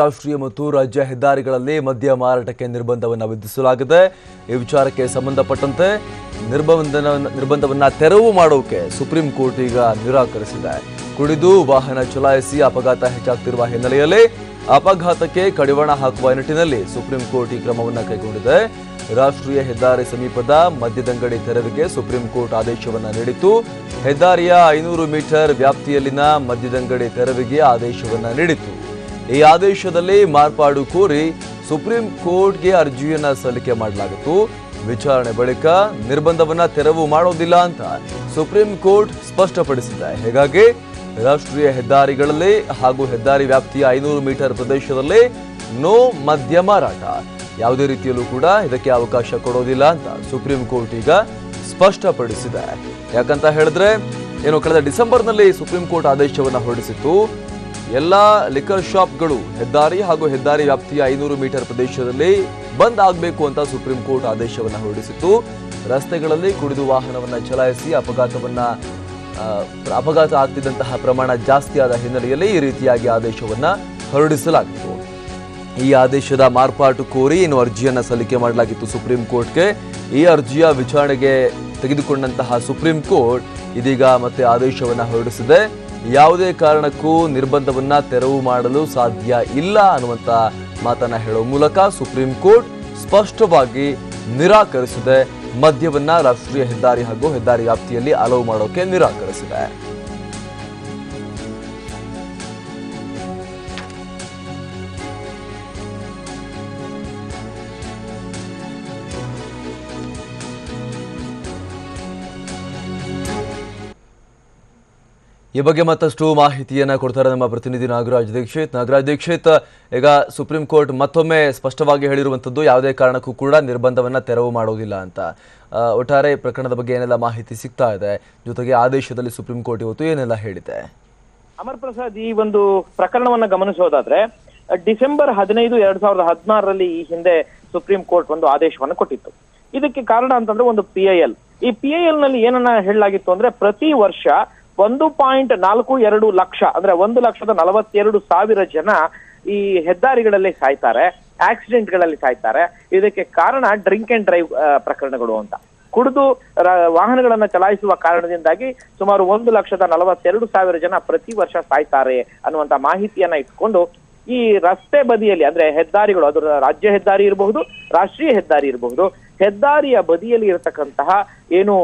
ರಾಷ್ಟ್ರೀಯ ಮತ್ತು ರಾಜ್ಯ ಹೆದ್ದಾರಿಗಳಲ್ಲಿ ಮದ್ಯ ಮಾರಾಟಕ್ಕೆ ನಿರ್ಬಂಧವನ್ನು ವಿಧಿಸಲಾಗಿದೆ. ಈ ವಿಚಾರಕ್ಕೆ ಸಂಬಂಧಪಟ್ಟಂತೆ ನಿರ್ಬಂಧನ, ನಿರ್ಬಂಧವನ್ನು ತೆರವು ಮಾಡೋಕೆ ಸುಪ್ರೀಂ ಕೋರ್ಟ್ ಈಗ ನಿರಾಕರಿಸಿದೆ. ಕುಡಿದು ವಾಹನ ಚಲಾಯಿಸಿ ಅಪಘಾತ ಹೆಚ್ಚಾಗ್ತಿರುವ ಹಿನ್ನೆಲೆಯಲ್ಲಿ ಅಪಘಾತಕ್ಕೆ ಕಡಿವಾಣ ಹಾಕುವ ನಿಟ್ಟಿನಲ್ಲಿ ಸುಪ್ರೀಂ ಕೋರ್ಟ್ ಈ ಕ್ರಮವನ್ನು ಕೈಗೊಂಡಿದೆ. ರಾಷ್ಟ್ರೀಯ ಹೆದ್ದಾರಿ ಸಮೀಪದ ಮದ್ಯದಂಗಡಿ ತೆರವಿಗೆ ಸುಪ್ರೀಂ ಕೋರ್ಟ್ ಆದೇಶವನ್ನ ನೀಡಿತ್ತು. ಹೆದ್ದಾರಿಯ ಐನೂರು ಮೀಟರ್ ವ್ಯಾಪ್ತಿಯಲ್ಲಿನ ಮದ್ಯದಂಗಡಿ ತೆರವಿಗೆ ಆದೇಶವನ್ನ ನೀಡಿತ್ತು. ಈ ಆದೇಶದಲ್ಲಿ ಮಾರ್ಪಾಡು ಕೋರಿ ಸುಪ್ರೀಂ ಕೋರ್ಟ್ಗೆ ಅರ್ಜಿಯನ್ನ ಸಲ್ಲಿಕೆ ಮಾಡಲಾಗಿತ್ತು. ವಿಚಾರಣೆ ಬಳಿಕ ನಿರ್ಬಂಧವನ್ನ ತೆರವು ಮಾಡೋದಿಲ್ಲ ಅಂತ ಸುಪ್ರೀಂ ಕೋರ್ಟ್ ಸ್ಪಷ್ಟಪಡಿಸಿದೆ. ಹೀಗಾಗಿ ರಾಷ್ಟ್ರೀಯ ಹೆದ್ದಾರಿಗಳಲ್ಲಿ ಹಾಗೂ ಹೆದ್ದಾರಿ ವ್ಯಾಪ್ತಿಯ ಐನೂರು ಮೀಟರ್ ಪ್ರದೇಶದಲ್ಲಿ ನೋ ಮದ್ಯ ಮಾರಾಟ. ಯಾವುದೇ ರೀತಿಯಲ್ಲೂ ಕೂಡ ಇದಕ್ಕೆ ಅವಕಾಶ ಕೊಡೋದಿಲ್ಲ ಅಂತ ಸುಪ್ರೀಂ ಕೋರ್ಟ್ ಈಗ ಸ್ಪಷ್ಟಪಡಿಸಿದೆ. ಯಾಕಂತ ಹೇಳಿದ್ರೆ, ಏನು ಕಳೆದ ಡಿಸೆಂಬರ್ನಲ್ಲಿ ಸುಪ್ರೀಂ ಕೋರ್ಟ್ ಆದೇಶವನ್ನು ಹೊರಡಿಸಿತ್ತು. ಎಲ್ಲ ಲಿಕರ್ ಶಾಪ್ಗಳು ಹೆದ್ದಾರಿ ಹಾಗೂ ಹೆದ್ದಾರಿ ವ್ಯಾಪ್ತಿಯ ಐನೂರು ಮೀಟರ್ ಪ್ರದೇಶದಲ್ಲಿ ಬಂದ್ ಆಗಬೇಕು ಅಂತ ಸುಪ್ರೀಂ ಕೋರ್ಟ್ ಆದೇಶವನ್ನು ಹೊರಡಿಸಿತ್ತು. ರಸ್ತೆಗಳಲ್ಲಿ ಕುಡಿದು ವಾಹನವನ್ನು ಚಲಾಯಿಸಿ ಅಪಘಾತವನ್ನ ಅಪಘಾತ ಆಗ್ತಿದ್ದಂತಹ ಪ್ರಮಾಣ ಜಾಸ್ತಿ ಆದ ಹಿನ್ನೆಲೆಯಲ್ಲಿ ಈ ರೀತಿಯಾಗಿ ಆದೇಶವನ್ನ ಹೊರಡಿಸಲಾಗಿತ್ತು. ಈ ಆದೇಶದ ಮಾರ್ಪಾಟು ಕೋರಿ ಇನ್ನು ಅರ್ಜಿಯನ್ನ ಸಲ್ಲಿಕೆ ಮಾಡಲಾಗಿತ್ತು ಸುಪ್ರೀಂ ಕೋರ್ಟ್ಗೆ. ಈ ಅರ್ಜಿಯ ವಿಚಾರಣೆಗೆ ತೆಗೆದುಕೊಂಡಂತಹ ಸುಪ್ರೀಂ ಕೋರ್ಟ್ ಇದೀಗ ಮತ್ತೆ ಆದೇಶವನ್ನ ಹೊರಡಿಸಿದೆ. ಯಾವುದೇ ಕಾರಣಕ್ಕೂ ನಿರ್ಬಂಧವನ್ನು ತೆರವು ಮಾಡಲು ಸಾಧ್ಯ ಇಲ್ಲ ಅನ್ನುವಂತ ಮಾತನ್ನ ಹೇಳೋ ಮೂಲಕ ಸುಪ್ರೀಂ ಕೋರ್ಟ್ ಸ್ಪಷ್ಟವಾಗಿ ನಿರಾಕರಿಸಿದೆ. ಮದ್ಯವನ್ನ ರಾಷ್ಟ್ರೀಯ ಹೆದ್ದಾರಿ ಹಾಗೂ ಹೆದ್ದಾರಿ ವ್ಯಾಪ್ತಿಯಲ್ಲಿ ಅಲವು ಮಾಡೋಕೆ ನಿರಾಕರಿಸಿದೆ. ಈ ಬಗ್ಗೆ ಮತ್ತಷ್ಟು ಮಾಹಿತಿಯನ್ನ ಕೊಡ್ತಾರೆ ನಮ್ಮ ಪ್ರತಿನಿಧಿ ನಾಗರಾಜ್ ದೀಕ್ಷಿತ್. ನಾಗರಾಜ್ ದೀಕ್ಷಿತ್, ಈಗ ಸುಪ್ರೀಂ ಕೋರ್ಟ್ ಮತ್ತೊಮ್ಮೆ ಸ್ಪಷ್ಟವಾಗಿ ಹೇಳಿರುವಂಥದ್ದು ಯಾವುದೇ ಕಾರಣಕ್ಕೂ ಕೂಡ ನಿರ್ಬಂಧವನ್ನ ತೆರವು ಮಾಡೋದಿಲ್ಲ ಅಂತ. ಒಟ್ಟಾರೆ ಪ್ರಕರಣದ ಬಗ್ಗೆ ಏನೆಲ್ಲ ಮಾಹಿತಿ ಸಿಗ್ತಾ ಇದೆ? ಜೊತೆಗೆ ಆದೇಶದಲ್ಲಿ ಸುಪ್ರೀಂ ಕೋರ್ಟ್ ಇವತ್ತು ಏನೆಲ್ಲ ಹೇಳಿದೆ? ಅಮರ್ ಪ್ರಸಾದ್, ಈ ಒಂದು ಪ್ರಕರಣವನ್ನ ಗಮನಿಸೋದಾದ್ರೆ ಡಿಸೆಂಬರ್ ಹದಿನೈದು ಎರಡ್ ಸಾವಿರದ ಹದಿನಾರರಲ್ಲಿ ಈ ಹಿಂದೆ ಸುಪ್ರೀಂ ಕೋರ್ಟ್ ಒಂದು ಆದೇಶವನ್ನು ಕೊಟ್ಟಿತ್ತು. ಇದಕ್ಕೆ ಕಾರಣ ಅಂತಂದ್ರೆ ಒಂದು ಪಿ ಐ ಈ ಪಿ ಐ ನಲ್ಲಿ ಏನನ್ನ ಹೇಳಲಾಗಿತ್ತು ಅಂದ್ರೆ ಪ್ರತಿ ವರ್ಷ ಒಂದು ಪಾಯಿಂಟ್ ನಾಲ್ಕು ಎರಡು ಲಕ್ಷ, ಅಂದ್ರೆ ಒಂದು ಲಕ್ಷದ ನಲವತ್ತೆರಡು ಸಾವಿರ ಜನ ಈ ಹೆದ್ದಾರಿಗಳಲ್ಲಿ ಸಾಯ್ತಾರೆ, ಆಕ್ಸಿಡೆಂಟ್ಗಳಲ್ಲಿ ಸಾಯ್ತಾರೆ. ಇದಕ್ಕೆ ಕಾರಣ ಡ್ರಿಂಕ್ ಅಂಡ್ ಡ್ರೈವ್ ಪ್ರಕರಣಗಳು ಅಂತ. ಕುಡಿದು ವಾಹನಗಳನ್ನ ಚಲಾಯಿಸುವ ಕಾರಣದಿಂದಾಗಿ ಸುಮಾರು ಒಂದು ಲಕ್ಷದ ನಲವತ್ತೆರಡು ಸಾವಿರ ಜನ ಪ್ರತಿ ವರ್ಷ ಸಾಯ್ತಾರೆ ಅನ್ನುವಂತ ಮಾಹಿತಿಯನ್ನ ಇಟ್ಕೊಂಡು ಈ ರಸ್ತೆ ಬದಿಯಲ್ಲಿ, ಅಂದ್ರೆ ಹೆದ್ದಾರಿಗಳು ಅದರ ರಾಜ್ಯ ಹೆದ್ದಾರಿ ಇರಬಹುದು, ರಾಷ್ಟ್ರೀಯ ಹೆದ್ದಾರಿ ಇರಬಹುದು ಹೆದ್ದಾರಿಯ ಬದಿಯಲ್ಲಿ ಇರತಕ್ಕಂತಹ ಏನು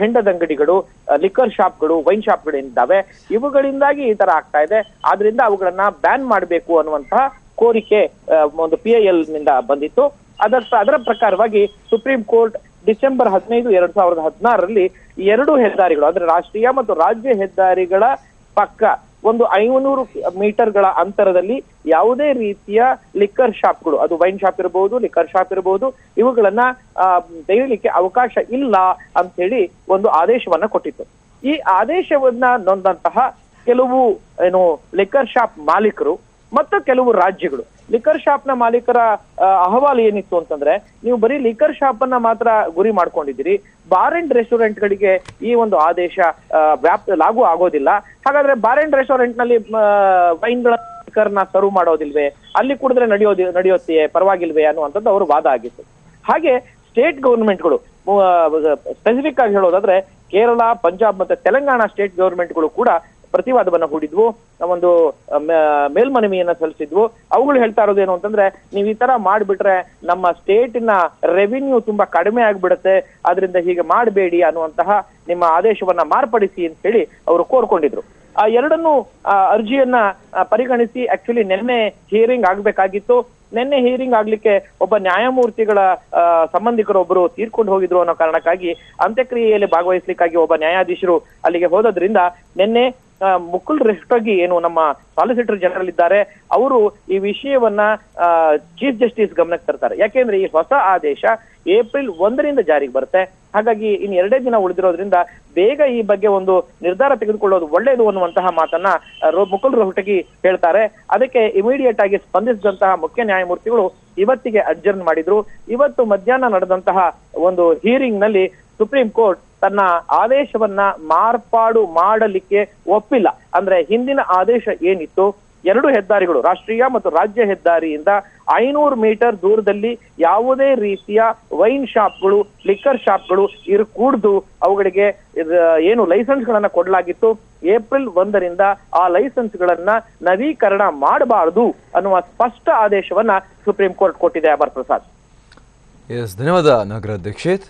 ಹೆಂಡದಂಗಡಿಗಳು ಲಿಕ್ಕರ್ ಶಾಪ್ಗಳು ವೈನ್ ಶಾಪ್ಗಳು ಏನಿದ್ದಾವೆ, ಇವುಗಳಿಂದಾಗಿ ಈ ತರ ಆಗ್ತಾ ಇದೆ. ಆದ್ರಿಂದ ಅವುಗಳನ್ನ ಬ್ಯಾನ್ ಮಾಡಬೇಕು ಅನ್ನುವಂತಹ ಕೋರಿಕೆ ಒಂದು ಪಿ ಐ ಎಲ್ನಿಂದ ಬಂದಿತ್ತು. ಅದರ ಅದರ ಪ್ರಕಾರವಾಗಿ ಸುಪ್ರೀಂ ಕೋರ್ಟ್ ಡಿಸೆಂಬರ್ ಹದಿನೈದು, ಎರಡ್ ಸಾವಿರದ ಹದಿನಾರರಲ್ಲಿ ಎರಡು ಹೆದ್ದಾರಿಗಳು, ಅಂದ್ರೆ ರಾಷ್ಟ್ರೀಯ ಮತ್ತು ರಾಜ್ಯ ಹೆದ್ದಾರಿಗಳ ಪಕ್ಕ ಒಂದು ಐನೂರು ಮೀಟರ್ಗಳ ಅಂತರದಲ್ಲಿ ಯಾವುದೇ ರೀತಿಯ ಲಿಕ್ಕರ್ ಶಾಪ್ಗಳು ಅದು ವೈನ್ ಶಾಪ್ ಇರಬಹುದು ಲಿಕ್ಕರ್ ಶಾಪ್ ಇರಬಹುದು ಇವುಗಳನ್ನ ತೆರೀಲಿಕ್ಕೆ ಅವಕಾಶ ಇಲ್ಲ ಅಂತ ಹೇಳಿ ಒಂದು ಆದೇಶವನ್ನ ಕೊಟ್ಟಿತ್ತು. ಈ ಆದೇಶವನ್ನ ನೊಂದಂತಹ ಕೆಲವು, ಏನು ಲಿಕ್ಕರ್ ಶಾಪ್ ಮಾಲೀಕರು ಮತ್ತು ಕೆಲವು ರಾಜ್ಯಗಳು. ಲಿಕರ್ ಶಾಪ್ನ ಮಾಲೀಕರ ಅಹವಾಲು ಏನಿತ್ತು ಅಂತಂದ್ರೆ, ನೀವು ಬರೀ ಲಿಕರ್ ಶಾಪ್ ಅನ್ನ ಮಾತ್ರ ಗುರಿ ಮಾಡ್ಕೊಂಡಿದ್ದೀರಿ. ಬಾರ್ ಅಂಡ್ ರೆಸ್ಟೋರೆಂಟ್ ಗಳಿಗೆ ಈ ಒಂದು ಆದೇಶ ವ್ಯಾಪ್ತಿ ಲಾಗು ಆಗೋದಿಲ್ಲ. ಹಾಗಾದ್ರೆ ಬಾರ್ ಅಂಡ್ ರೆಸ್ಟೋರೆಂಟ್ನಲ್ಲಿ ವೈನ್ಗಳ ನ ಸರ್ವ್ ಮಾಡೋದಿಲ್ವೇ? ಅಲ್ಲಿ ಕುಡಿದ್ರೆ ನಡೆಯೋದಿ, ನಡೆಯುತ್ತೆ, ಪರವಾಗಿಲ್ವೇ ಅನ್ನುವಂಥದ್ದು ಅವರು ವಾದ ಆಗಿತ್ತು. ಹಾಗೆ ಸ್ಟೇಟ್ ಗೌರ್ಮೆಂಟ್ಗಳು ಸ್ಪೆಸಿಫಿಕ್ ಆಗಿ ಹೇಳೋದಾದ್ರೆ, ಕೇರಳ, ಪಂಜಾಬ್ ಮತ್ತೆ ತೆಲಂಗಾಣ ಸ್ಟೇಟ್ ಗೌರ್ಮೆಂಟ್ಗಳು ಕೂಡ ಪ್ರತಿವಾದವನ್ನ ಹೂಡಿದ್ವು ಒಂದು ಮೇಲ್ಮನವಿಯನ್ನ ಸಲ್ಲಿಸಿದ್ವು. ಅವುಗಳು ಹೇಳ್ತಾ ಇರೋದು ಏನು ಅಂತಂದ್ರೆ, ನೀವು ಈ ತರ ಮಾಡ್ಬಿಟ್ರೆ ನಮ್ಮ ಸ್ಟೇಟಿನ ರೆವಿನ್ಯೂ ತುಂಬಾ ಕಡಿಮೆ ಆಗ್ಬಿಡುತ್ತೆ ಅದರಿಂದ ಹೀಗೆ ಮಾಡಬೇಡಿ ಅನ್ನುವಂತಹ ನಿಮ್ಮ ಆದೇಶವನ್ನ ಮಾರ್ಪಡಿಸಿ ಅಂತ ಹೇಳಿ ಅವರು ಕೋರ್ಕೊಂಡಿದ್ರು. ಆ ಎರಡನ್ನು ಅರ್ಜಿಯನ್ನ ಪರಿಗಣಿಸಿ ಆಕ್ಚುಲಿ ನಿನ್ನೆ ಹಿಯರಿಂಗ್ ಆಗ್ಬೇಕಾಗಿತ್ತು. ನಿನ್ನೆ ಹಿಯರಿಂಗ್ ಆಗ್ಲಿಕ್ಕೆ ಒಬ್ಬ ನ್ಯಾಯಮೂರ್ತಿಗಳ ಸಂಬಂಧಿಕರು ಸಂಬಂಧಿಕರೊಬ್ಬರು ತೀರ್ಕೊಂಡು ಹೋಗಿದ್ರು ಅನ್ನೋ ಕಾರಣಕ್ಕಾಗಿ, ಅಂತ್ಯಕ್ರಿಯೆಯಲ್ಲಿ ಭಾಗವಹಿಸ್ಲಿಕ್ಕಾಗಿ ಒಬ್ಬ ನ್ಯಾಯಾಧೀಶರು ಅಲ್ಲಿಗೆ ಹೋದದ್ರಿಂದ, ನಿನ್ನೆ ಮುಕುಲ್ ರೆಹ್ಟಗಿ ಏನು ನಮ್ಮ ಸಾಲಿಸಿಟರ್ ಜನರಲ್ ಇದ್ದಾರೆ, ಅವರು ಈ ವಿಷಯವನ್ನ ಚೀಫ್ ಜಸ್ಟಿಸ್ ಗಮನಕ್ಕೆ ತರ್ತಾರೆ. ಯಾಕೆಂದ್ರೆ ಈ ಹೊಸ ಆದೇಶ ಏಪ್ರಿಲ್ ಒಂದರಿಂದ ಜಾರಿಗೆ ಬರುತ್ತೆ. ಹಾಗಾಗಿ ಇನ್ನು ಎರಡೇ ದಿನ ಉಳಿದಿರೋದ್ರಿಂದ ಬೇಗ ಈ ಬಗ್ಗೆ ಒಂದು ನಿರ್ಧಾರ ತೆಗೆದುಕೊಳ್ಳೋದು ಒಳ್ಳೆಯದು ಅನ್ನುವಂತಹ ಮಾತನ್ನ ಮುಕುಲ್ ರೋಹಟಗಿ ಹೇಳ್ತಾರೆ. ಅದಕ್ಕೆ ಇಮಿಡಿಯೇಟ್ ಆಗಿ ಸ್ಪಂದಿಸಿದಂತಹ ಮುಖ್ಯ ನ್ಯಾಯಮೂರ್ತಿಗಳು ಇವತ್ತಿಗೆ ಅಡ್ಜರ್ನ್ ಮಾಡಿದ್ರು. ಇವತ್ತು ಮಧ್ಯಾಹ್ನ ನಡೆದಂತಹ ಒಂದು ಹಿಯರಿಂಗ್ನಲ್ಲಿ ಸುಪ್ರೀಂ ಕೋರ್ಟ್ ತನ್ನ ಆದೇಶವನ್ನ ಮಾರ್ಪಾಡು ಮಾಡಲಿಕ್ಕೆ ಒಪ್ಪಿಲ್ಲ. ಅಂದ್ರೆ ಹಿಂದಿನ ಆದೇಶ ಏನಿತ್ತು? ಎರಡು ಹೆದ್ದಾರಿಗಳು, ರಾಷ್ಟ್ರೀಯ ಮತ್ತು ರಾಜ್ಯ ಹೆದ್ದಾರಿಯಿಂದ ಐನೂರು ಮೀಟರ್ ದೂರದಲ್ಲಿ ಯಾವುದೇ ರೀತಿಯ ವೈನ್ ಶಾಪ್ಗಳು, ಲಿಕ್ಕರ್ ಶಾಪ್ಗಳು ಇರು, ಕೂಡ್ದು ಅವುಗಳಿಗೆ ಏನು ಲೈಸೆನ್ಸ್ ಗಳನ್ನ ಕೊಡಲಾಗಿತ್ತು. ಏಪ್ರಿಲ್ ಒಂದರಿಂದ ಆ ಲೈಸೆನ್ಸ್ ಗಳನ್ನ ನವೀಕರಣ ಮಾಡಬಾರದು ಅನ್ನುವ ಸ್ಪಷ್ಟ ಆದೇಶವನ್ನ ಸುಪ್ರೀಂ ಕೋರ್ಟ್ ಕೊಟ್ಟಿದೆ ಅಬರ್ ಪ್ರಸಾದ್. ಎಸ್, ಧನ್ಯವಾದ ನಗರ ದೀಕ್ಷಿತ್